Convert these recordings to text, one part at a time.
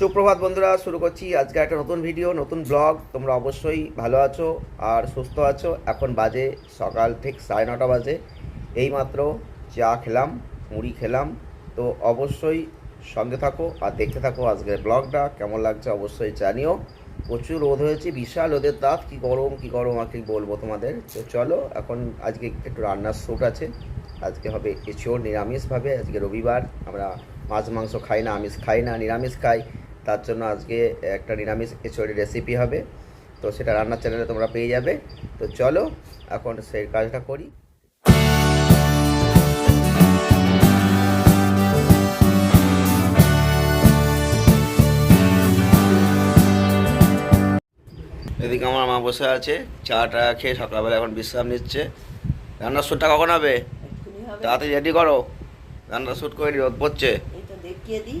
সুপ্রভাত বন্ধুরা, শুরু করছি আজকে একটা নতুন ভিডিও নতুন ব্লগ তোমরা অবশ্যই ভালো আছো আর সুস্থ আছো। এখন বাজে সকাল ঠিক সাড়ে নটা বাজে। এইমাত্র চা খেলাম, মুড়ি খেলাম। তো অবশ্যই সঙ্গে থাকো আর দেখতে থাকো আজকের ব্লগটা কেমন লাগছে অবশ্যই জানিও। প্রচুর রোদ হয়েছে, বিশাল রোদের তাপ। কী গরম কী গরম, আর কি বলব তোমাদের। তো চলো, এখন আজকে একটু রান্নার শ্যুট আছে। আজকে হবে এঁচোড় নিরামিষভাবে। আজকে রবিবার, আমরা মাছ মাংস খাই না, আমিষ খাই না, নিরামিষ খাই। তার জন্য আজকে একটা নিরামিষ এঁচোড়ের রেসিপি হবে। তো সেটা রান্নার চ্যানেলে তোমরা পেয়ে যাবে। তো চলো এখন সেই কাজটা করি। এদিকে আমার মা বসে আছে চাটা খেয়ে সকালবেলা এখন বিশ্রাম নিচ্ছে। রান্নার শ্যুটটা কখন হবে? তাড়াতাড়ি রেডি করো। রান্নার শ্যুট করে রোদ পড়ছে। এই তো দেখিয়ে দিই।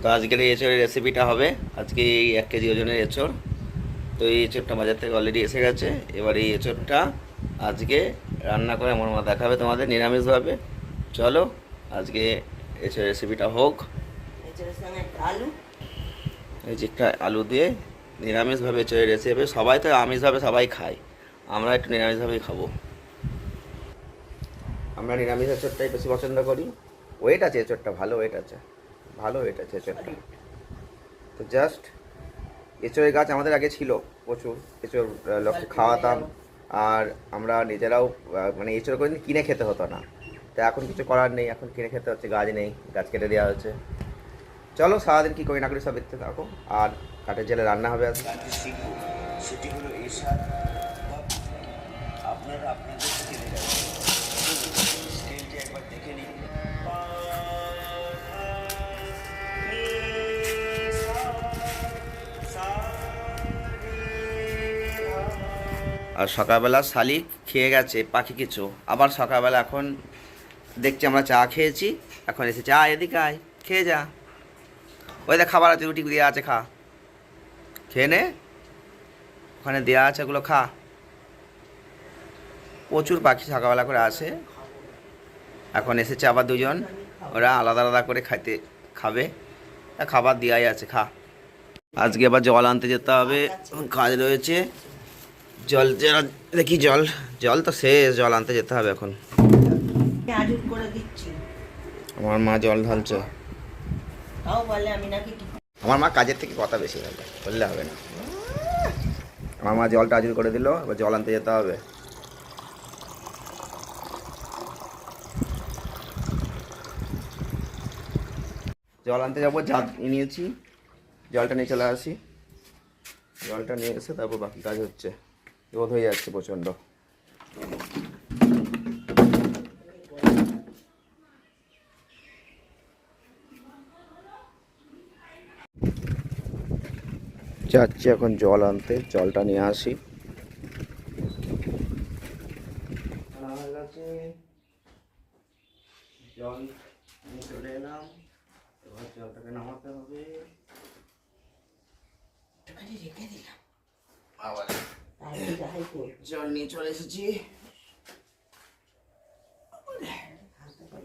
তো আজকের এই এঁচড়ের রেসিপিটা হবে। আজকে এই এক কেজি ওজনের এঁচড়। তো এই এঁচড়টা বাজার থেকে অলরেডি এসে গেছে। এবার এই এঁচড়টা আজকে রান্না করে আমার মা দেখাবে তোমাদের নিরামিষভাবে। চলো আজকে এঁচড়ের রেসিপিটা হোক। আলু। এই যে একটা আলু দিয়ে নিরামিষভাবে এঁচড়ের রেসিপি সবাই তো আমিষভাবে সবাই খায়। আমরা একটু নিরামিষভাবেই খাব। আমরা নিরামিষ এঁচড়টাই বেশি পছন্দ করি। ওয়েট আছে এঁচড়টা ভালো ওয়েট আছে। ভালো আছে এঁচড়টা তো জাস্ট এঁচড়ের গাছ আমাদের আগে ছিল প্রচুর এঁচড় লোককে খাওয়াতাম আর আমরা নিজেরাও মানে এঁচড় করে কিনে খেতে হতো না। তো এখন কিছু করার নেই এখন কিনে খেতে হচ্ছে গাছ নেই গাছ কেটে দেওয়া হচ্ছে চলো সারাদিন কী করি না করি সব দেখতে থাকো। আর কাঠের জেলে রান্না হবে আজকে। সেটি হলো স্বাদ আপনারা আপনাদের আর সকালবেলা শালিক খেয়ে গেছে, পাখি কিছু। আবার সকালবেলা এখন দেখছি আমরা চা খেয়েছি, এখন এসে চা এদিকে আয়, খেয়ে যা। ওই দেখ খাবার আছে, রুটি দেওয়া আছে, খা। খেয়ে নে। ওখানে দেওয়া আছে, ওগুলো খা। প্রচুর পাখি সকালবেলা করে আসে। এখন এসেছে আবার দুজন, ওরা আলাদা আলাদা করে খাইতে খাবে। খাবার দেওয়াই আছে, খা। আজকে আবার জল আনতে যেতে হবে, কাজ রয়েছে। জল দেখি জল জল তো শেষ জল আনতে যেতে হবে এখন। আজুর করে দিচ্ছি আমার মা জল ঢালছে। তাও বলে আমি নাকি কি আমার মা কাজের থেকে কথা বেশি হবে বললে হবে না। আমার মা জলটা আজুর করে দিল এবার জল আনতে যেতে হবে। জল আনতে যাব যা নিয়েছি। জলটা নিয়ে চলে আসি। জলটা নিয়ে এসে তারপর বাকি কাজ হচ্ছে। রোদ হয়ে যাচ্ছে প্রচণ্ড। যাচ্ছি এখন জল আনতে জলটা নিয়ে আসি। জল নিয়ে চলে এলাম এবার জলটাকে নামাতে হবে রেখে দিলাম। আবার। জল নিয়ে চলে এসেছি।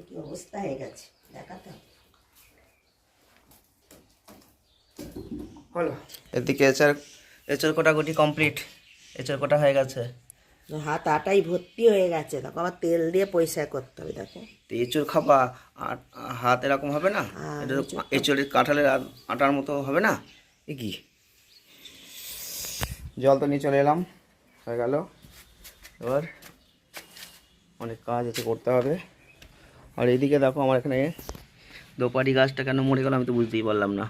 কি অবস্থা হয়ে গেছে দেখাতে। হলো। এদিকে এচার এচার কোটাকুটি কমপ্লিট এচার কোটা হয়ে গেছে। হাত আটাই ভর্তি হয়ে গেছে দেখো আবার তেল দিয়ে পয়সা করতে হবে দেখো। তো এঁচুর খাবা আর হাত এরকম হবে না? হ্যাঁ, এটা এঁচুরের কাঁঠালের আটার মতো হবে না? এ কি? জল তো নিয়ে চলে এলাম, হয়ে গেল। এবার অনেক কাজ আছে করতে হবে। আর এদিকে দেখো আমার এখানে দোপাটি গাছটা কেন মরে গেল আমি তো বুঝতেই পারলাম না।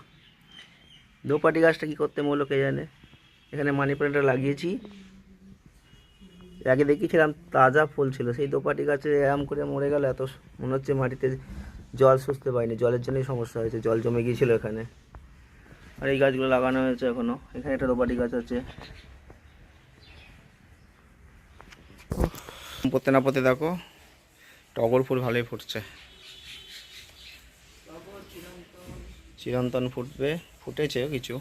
দোপাটি গাছটা কি করতে মরলো কে জানে? এখানে মানি প্ল্যান্টটা লাগিয়েছি। আগে দেখিয়েছিলাম তাজা ফুল ছিল, সেই দোপাটি গাছে এরম করে মরে গেল, এত মনে হচ্ছে মাটিতে জল শুষতে পারিনি, জলের জন্যই সমস্যা হয়েছে, জল জমে গিয়েছিল এখানে। আর এই গাছগুলো লাগানো হয়েছে এখনও। এখানে একটা দোপাটি গাছ আছে। পড়তে না পড়তে দেখো, টগর ফুল ভালোই ফুটছে। চিরন্তন ফুটবে, ফুটেছে কিছু।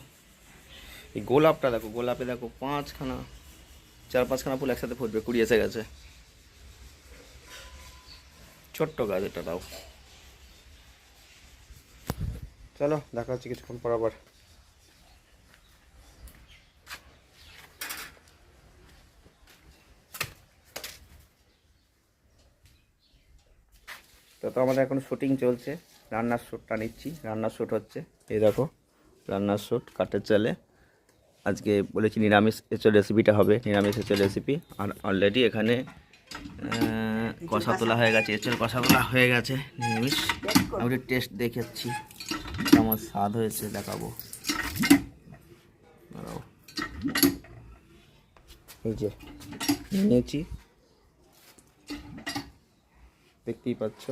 এই গোলাপটা দেখো, গোলাপে দেখো পাঁচখানা, চার পাঁচখানা ফুল একসাথে ফুটবে, কুড়ি এসে গেছে। ছোট্ট গাছ এটা, দাও। চলো, দেখা হচ্ছে কিছুক্ষণ পর আবার। তো আমাদের এখন শুটিং চলছে। রান্নার শ্যুটটা নিচ্ছি। রান্নার শ্যুট হচ্ছে। এই দেখো, রান্নার শ্যুট কাঠের চালে। আজকে বলেছি নিরামিষ এঁচড় রেসিপিটা হবে। নিরামিষ এঁচড় রেসিপি আর অলরেডি এখানে কষা তোলা হয়ে গেছে। এঁচড় কষা তোলা হয়ে গেছে। নিরামিষ। আমি টেস্ট দেখেছি। কেমন স্বাদ হয়েছে দেখাবো। এই যে, নিয়েছি। দেখতেই পাচ্ছ।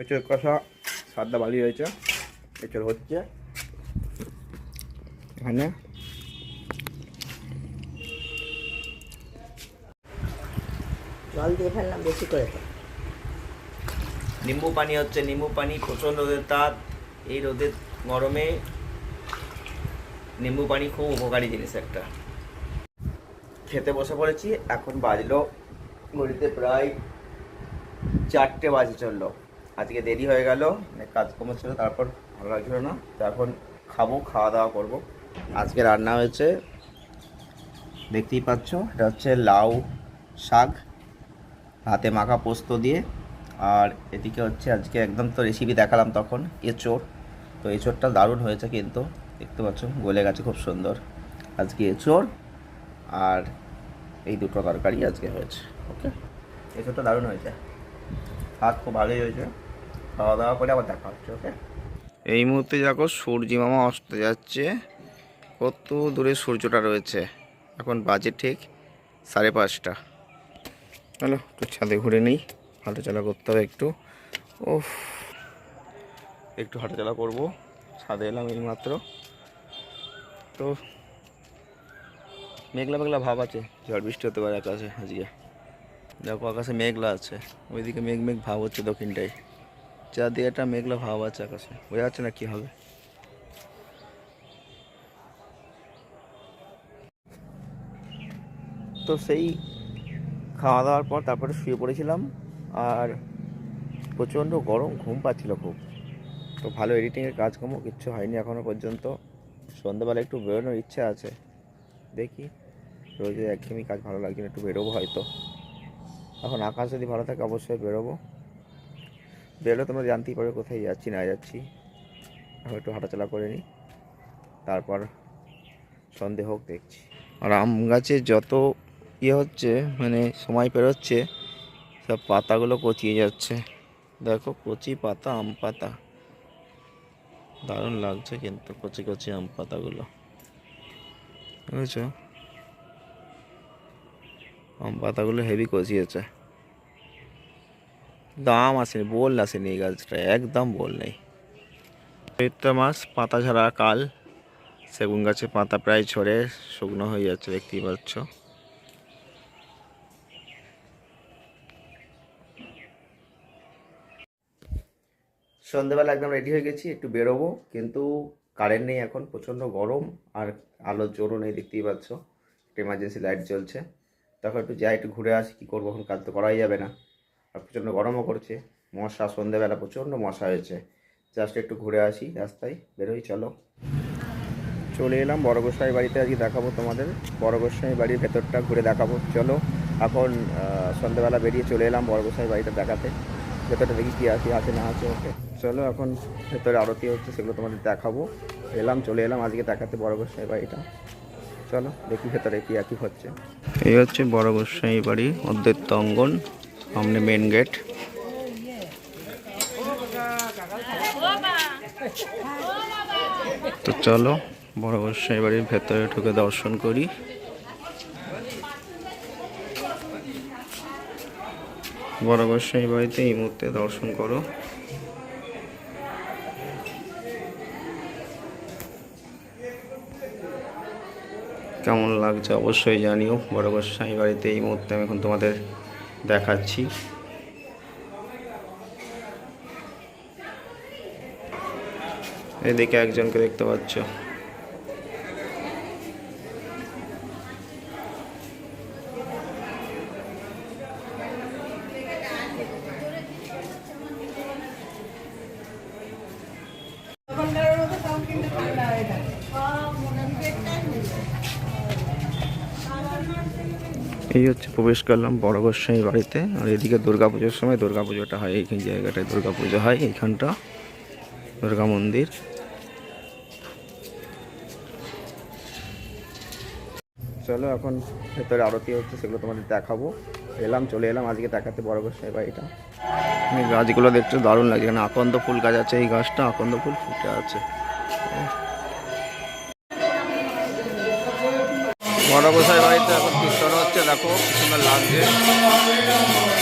এঁচড় কষা স্বাদটা ভালোই হয়েছে এঁচড় হচ্ছে। এখানে। জল দিয়ে ফেললাম বেশি করে। নিম্বু পানি হচ্ছে নিম্বু পানি প্রচণ্ড রোদের তাপ। এই রোদের গরমে নিম্বু পানি খুব উপকারী জিনিস একটা। খেতে বসে পড়েছি এখন বাজলো ঘড়িতে প্রায় চারটে বাজে চলল। আজকে দেরি হয়ে গেল অনেক কাজকর্ম ছিল তারপর ভালো লাগছিল না। তো এখন খাব খাওয়া দাওয়া করব। আজকে রান্না হয়েছে দেখতেই পাচ্ছ এটা হচ্ছে লাউ শাক হাতে মাখা পোস্ত দিয়ে। আর এদিকে হচ্ছে আজকে একদম তো রেসিপি দেখালাম তখন এঁচোড়। তো এঁচোড়টা দারুণ হয়েছে কিন্তু দেখতে পাচ্ছ গলে গেছে খুব সুন্দর। আজকে এঁচোড় আর এই দুটো তরকারি আজকে হয়েছে ওকে এঁচোড়টা দারুণ হয়েছে। হাত খুব ভালোই হয়েছে। খাওয়া দাওয়া করে আবার দেখা হচ্ছে ওকে এই মুহূর্তে দেখো সূর্যি মামা অস্ত যাচ্ছে। কত দূরে সূর্যটা রয়েছে। এখন বাজে ঠিক সাড়ে পাঁচটা। চলো একটু ছাদে ঘুরে নিই, হাঁটাচলা করতে হবে একটু। ওফ একটু হাঁটাচলা করব, ছাদে এলাম এই মাত্র তো মেঘলা মেঘলা ভাব আছে, ঝড় বৃষ্টি হতে পারে আকাশে আজকে। দেখো আকাশে মেঘলা আছে, ওইদিকে মেঘ মেঘ ভাব হচ্ছে দক্ষিণটাই চারদিকে একটা মেঘলা ভাব আছে আকাশে। বোঝা যাচ্ছে না কী হবে। তো সেই খাওয়া দাওয়ার পর তারপরে শুয়ে পড়েছিলাম আর প্রচণ্ড গরম, ঘুম পাচ্ছিল খুব। তো ভালো এডিটিংয়ের কাজকর্ম কিচ্ছু হয়নি এখনও পর্যন্ত। সন্ধ্যাবেলা একটু বেরোনোর ইচ্ছা আছে। দেখি, রোজে একঘেয়েমি কাজ ভালো লাগছে না, একটু বেরোবো হয়তো। এখন আকাশ যদি ভালো থাকে অবশ্যই বেরোবো। বেরোলে তোমরা জানতেই পারবে কোথায় যাচ্ছি, না যাচ্ছি। এখন একটু হাঁটাচলা করে নিই। তারপর সন্দেহ হোক দেখছি। আর আম গাছে যত ইয়ে হচ্ছে মানে সময় পেরোচ্ছে, সব পাতাগুলো কচিয়ে যাচ্ছে। দেখো, কচি পাতা, আম পাতা। দারুণ লাগছে কিন্তু কচি কচি আম পাতাগুলো। বুঝেছ? আম পাতাগুলো হেভি কচিয়েছে। দাম আসেনি বল আসেনি এই গাছটা একদম বল নেই। চৈত্র মাস পাতা ঝরা কাল সেগুন গাছে পাতা প্রায় ঝরে শুকনো হয়ে যাচ্ছে দেখতেই পাচ্ছ। সন্ধ্যেবেলা একদম রেডি হয়ে গেছি একটু বেরোবো কিন্তু কারেন্ট নেই এখন প্রচণ্ড গরম আর আলোর জোরও নেই দেখতেই পাচ্ছ। একটা এমার্জেন্সি লাইট জ্বলছে। তখন একটু যাই একটু ঘুরে আসি কী করব এখন কাজ তো করাই যাবে না। আর প্রচণ্ড গরমও করছে। মশা সন্ধ্যেবেলা প্রচণ্ড মশা হয়েছে। জাস্ট একটু ঘুরে আসি, রাস্তায় বেরোই, চলো। চলে এলাম বড় গোসাই বাড়িতে, আজকে দেখাবো তোমাদের। বড় বাড়ির ভেতরটা ঘুরে দেখাবো। চলো, এখন সন্ধ্যেবেলা বেরিয়ে চলে এলাম বড় গোসাই বাড়িটা দেখাতে। ভেতরটা দেখি কী আছে আছে না আছে, ওকে। চলো, এখন ভেতরে আরতি হচ্ছে, সেগুলো তোমাদের দেখাবো। এলাম, চলে এলাম আজকে দেখাতে বড় গোসাই বাড়িটা। চলো, দেখি ভেতরে কী একই হচ্ছে। এই হচ্ছে বড় গোসাই বাড়ি অদ্বৈত অঙ্গন। সামনে মেন গেট তো চলো, বড় গোসাই বাড়ির ভেতরে ঢুকে দর্শন করি। বড় গোসাই বাড়িতে এই মুহূর্তে দর্শন করো। কেমন লাগছে অবশ্যই জানিও। বড় গোসাই বাড়িতে এই মুহূর্তে আমি এখন তোমাদের দেখাচ্ছি। এদিকে একজনকে দেখতে পাচ্ছ। এই হচ্ছে প্রবেশ করলাম বড় গোস্বামী বাড়িতে। আর এদিকে পুজোর সময় পুজোটা হয় এইখান জায়গাটায় পুজো হয় এইখানটা দুর্গা মন্দির। চলো এখন ভেতরে আরতি হচ্ছে, সেগুলো তোমাদের দেখাবো। এলাম, চলে এলাম আজকে দেখাতে বড় গোস্বামী বাড়িটা। এই গাছগুলো দেখতে দারুণ লাগে, এখানে আকন্দ ফুল গাছ আছে, এই গাছটা আকন্দ ফুল ফুটে আছে। বড় গোসাই বাড়িতে এখন কীর্তন হচ্ছে দেখো কি সুন্দর লাগছে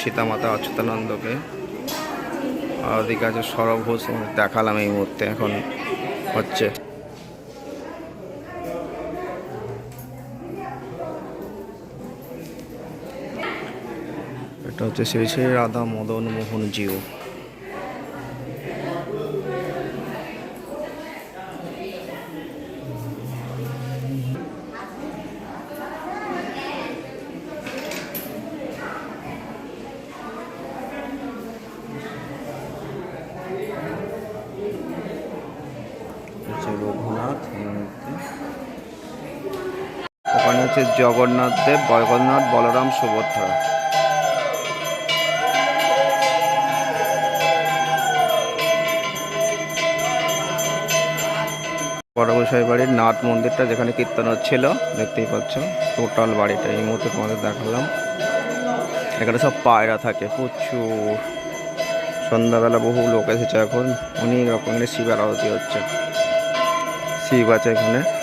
করছে প্রভু সীতা মাতা অচ্যুতানন্দকে। আর ওদিকে আছে সৌরভ ঘোষ দেখালাম এই মুহূর্তে, এখন হচ্ছে। এটা হচ্ছে শ্রী শ্রী রাধা মদন মোহন জিও। হচ্ছে রঘুনাথ এই মুহূর্তে ওখানে হচ্ছে জগন্নাথ দেব জগন্নাথ বলরাম, সুভদ্রা। বড়গোসাই বাড়ির নাট মন্দিরটা যেখানে কীর্তন হচ্ছিল দেখতেই পাচ্ছ, টোটাল বাড়িটা। এই মুহূর্তে তোমাদের দেখালাম। এখানে সব পায়রা থাকে, প্রচুর। সন্ধ্যাবেলা বহু লোক এসেছে এখন, অনেক রকমের শিবের আরতি হচ্ছে। শিব আছে এখানে।